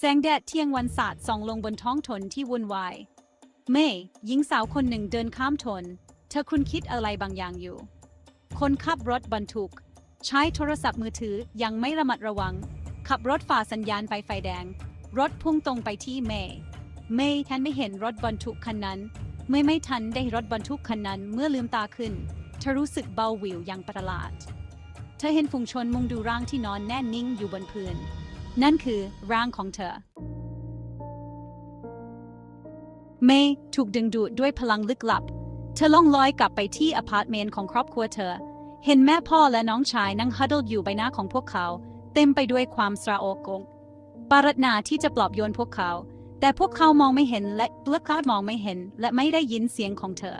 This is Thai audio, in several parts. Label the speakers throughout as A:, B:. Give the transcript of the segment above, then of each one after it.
A: แสงแดดเที่ยงวันสาดส่องลงบนท้องถนนที่วุ่นวาย เมย์หญิงสาวคนหนึ่งเดินข้ามถนนเธอคุณคิดอะไรบางอย่างอยู่ คนขับรถบรรทุก ใช้โทรศัพท์มือถือยังไม่ระมัดระวัง ขับรถฝ่าสัญญาณไฟไฟแดง รถพุ่งตรงไปที่เมย์เมย์ทันไม่เห็นรถบรรทุกคันนั้น เมย์ไม่ทันได้รถบรรทุกคันนั้นเมื่อลืมตาขึ้น เธอรู้สึกเบาวิวอย่างประหลาด เธอเห็นฝูงชนมุงดูร่างที่นอนแน่นิ่งอยู่บนพื้น นั่นคือร่างของเธอ เมย์ถูกดึงดูดด้วยพลังลึกลับ เธอล่องลอยกลับไปที่อพาร์ตเมนต์ของครอบครัวเธอ เห็นแม่พ่อและน้องชายนั่งฮัดเดิลอยู่ใบหน้าของพวกเขา เต็มไปด้วยความสระโอกงปรารถนาที่จะปลอบโยนพวกเขา แต่พวกเขามองไม่เห็นและเลือกคาดมองไม่เห็น และไม่ได้ยินเสียงของเธอ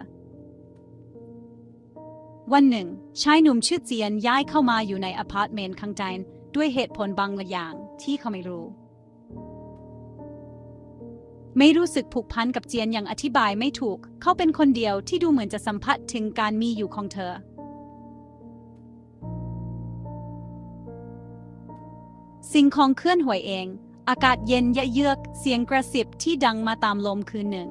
A: วันหนึ่ง ชายหนุ่มชื่อเจียนย้ายเข้ามาอยู่ในอพาร์ตเมนต์ข้างใต้ ด้วยเหตุผลบางอย่างที่เขาไม่รู้ ไม่รู้สึกผูกพันกับเจียนอย่างอธิบายไม่ถูก เขาเป็นคนเดียวที่ดูเหมือนจะสัมผัสถึงการมีอยู่ของเธอ สิ่งของเคลื่อนไหวเอง อากาศเย็นยะเยือกเสียงกระซิบที่ดังมาตามลมคืนหนึ่ง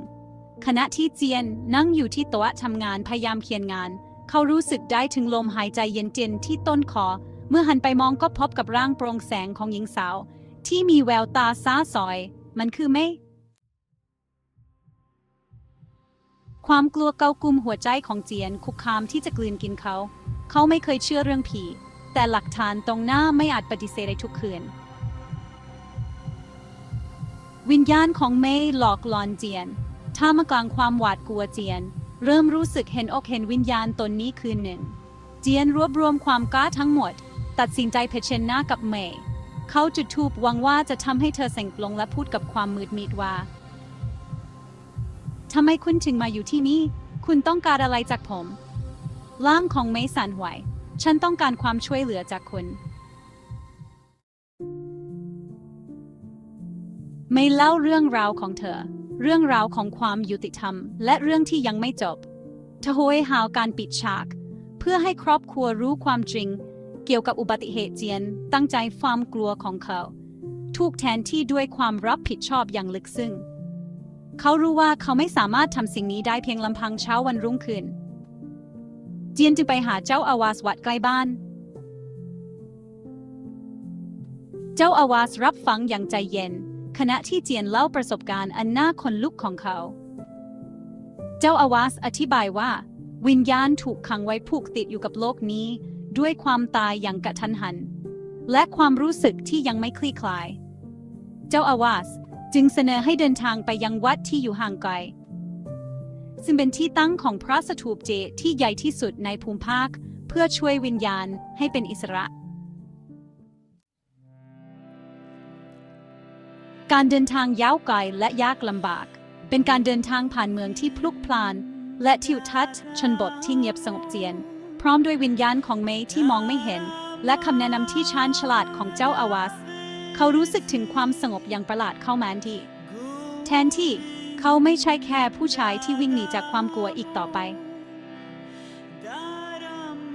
A: ขณะที่เจียนนั่งอยู่ที่โต๊ะทำงานพยายามเขียนงาน เขารู้สึกได้ถึงลมหายใจเย็นเจนที่ต้นคอ เมื่อหันไปมองก็พบกับร่างโปร่งแสงของหญิงสาว ที่มีแววตาซ้าซอย มันคือไม่ ความกลัวเกากุมหัวใจของเจียนคุกคามที่จะกลืนกินเขา เขาไม่เคยเชื่อเรื่องผี แต่หลักฐานตรงหน้าไม่อาจปฏิเสธได้ทุกคืน วิญญาณของเมย์หลอกหลอนเจียน ท่ามกลางความหวาดกลัวเจียน เริ่มรู้สึกเห็นอกเห็นวิญญาณตนนี้คืนหนึ่ง เจียนรวบรวมความกล้าทั้งหมด ตัดสินใจเผชิญหน้ากับเมย์เขาจุดทูปหวังว่าจะทำให้เธอเส่งลงและพูดกับความมืดมิดว่าทำไมคุณถึงมาอยู่ที่นี่ คุณต้องการอะไรจากผมร่างของเมย์สั่นไหว ฉันต้องการความช่วยเหลือจากคุณ เมย์เล่าเรื่องราวของเธอ เรื่องราวของความยุติธรรม และเรื่องที่ยังไม่จบเธอโหยหาวการปิดฉาก เพื่อให้ครอบครัวรู้ความจริง เกี่ยวกับอุบัติเหตุเจียน ตั้งใจความกลัวของเขา ถูกแทนที่ด้วยความรับผิดชอบอย่างลึกซึ้งเขารู้ว่าเขาไม่สามารถทำสิ่งนี้ได้เพียงลำพังเช้าวันรุ่งขึ้น เจียนจึงไปหาเจ้าอาวาสวัดใกล้บ้าน เจ้าอาวาสรับฟังอย่างใจเย็น ขณะที่เจียนเล่าประสบการณ์อันน่าขนลุกของเขา เจ้าอาวาสอธิบายว่า วิญญาณถูกขังไว้ผูกติดอยู่กับโลกนี้ ด้วยความตายอย่างกระทันหัน และความรู้สึกที่ยังไม่คลี่คลาย เจ้าอาวาสจึงเสนอให้เดินทางไปยังวัดที่อยู่ห่างไกล ซึ่งเป็นที่ตั้งของพระสถูปเจที่ใหญ่ที่สุดในภูมิภาค เพื่อช่วยวิญญาณให้เป็นอิสระ การเดินทางยาวไกลและยากลำบาก เป็นการเดินทางผ่านเมืองที่พลุกพล่าน และทิวทัศน์ชนบทที่เงียบสงบเจียน ร้อมด้วยวิญญาณของเมย์ที่มองไม่เห็น และคำแนะนำที่ชาญฉลาดของเจ้าอาวาส เขารู้สึกถึงความสงบอย่างประหลาดเข้ามาทันทีแทนที่เขาไม่ใช่แค่ผู้ชายที่วิ่งหนีจากความกลัวอีกต่อไป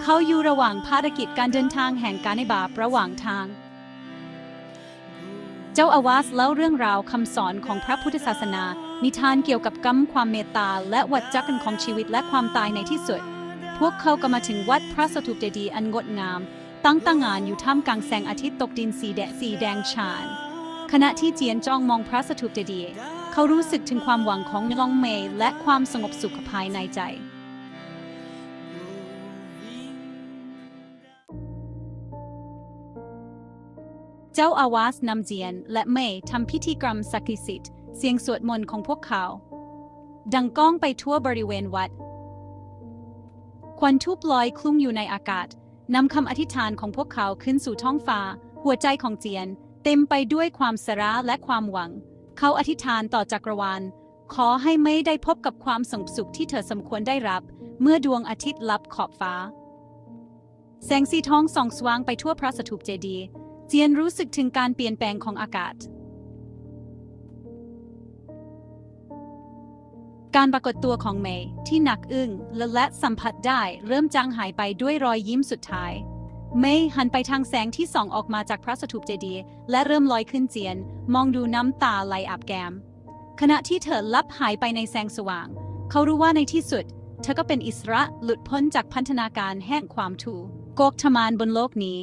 A: เขาอยู่ระหว่างภารกิจการเดินทางแห่งการในบาประหว่างทาง เจ้าอาวาสเล่าเรื่องราวคำสอนของพระพุทธศาสนา นิทานเกี่ยวกับกรรมความเมตตาและวัฏจักรของชีวิตและความตายในที่สุด วกเขาก็มาถึงวัดพระสถูปเจดีย์อันงดงาม ตั้งตั้งงานอยู่ท่ามกลางแสงอาทิตย์ตกดินสีแดงสีแดงฉาน ขณะที่เจียนจ้องมองพระสถูปเจดีย์เขารู้สึกถึงความหวังของลองเมย์และความสงบสุขภายในใจเจ้าอาวาสนำเจียนและเมย์ทำพิธีกรรมศักดิ์สิทธิ์เสียงสวดมนต์ของพวกเขา ดังก้องไปทั่วบริเวณวัด ควันทูบลอยคลุ้งอยู่ในอากาศนำคำอธิษฐานของพวกเขาขึ้นสู่ท้องฟ้า หัวใจของเจียน เต็มไปด้วยความสระและความหวัง เขาอธิษฐานต่อจักรวาล ขอให้ไม่ได้พบกับความสงบสุขที่เธอสมควรได้รับ เมื่อดวงอาทิตย์ลับขอบฟ้า แสงสีทองส่องสว่างไปทั่วพระสถูปเจดีย์เจียนรู้สึกถึงการเปลี่ยนแปลงของอากาศ การปรากฏตัวของเมย์ที่หนักอึ้งและและสัมผัสได้เริ่มจางหายไปด้วยรอยยิ้มสุดท้าย เมย์หันไปทางแสงที่ส่องออกมาจากพระสถูปเจดีย์และเริ่มลอยขึ้นเจียน มองดูน้ำตาไหลอาบแก้ม ขณะที่เธอลับหายไปในแสงสว่าง เขารู้ว่าในที่สุด เธอก็เป็นอิสระหลุดพ้นจากพันธนาการแห่งความถูกโกกทมานบนโลกนี้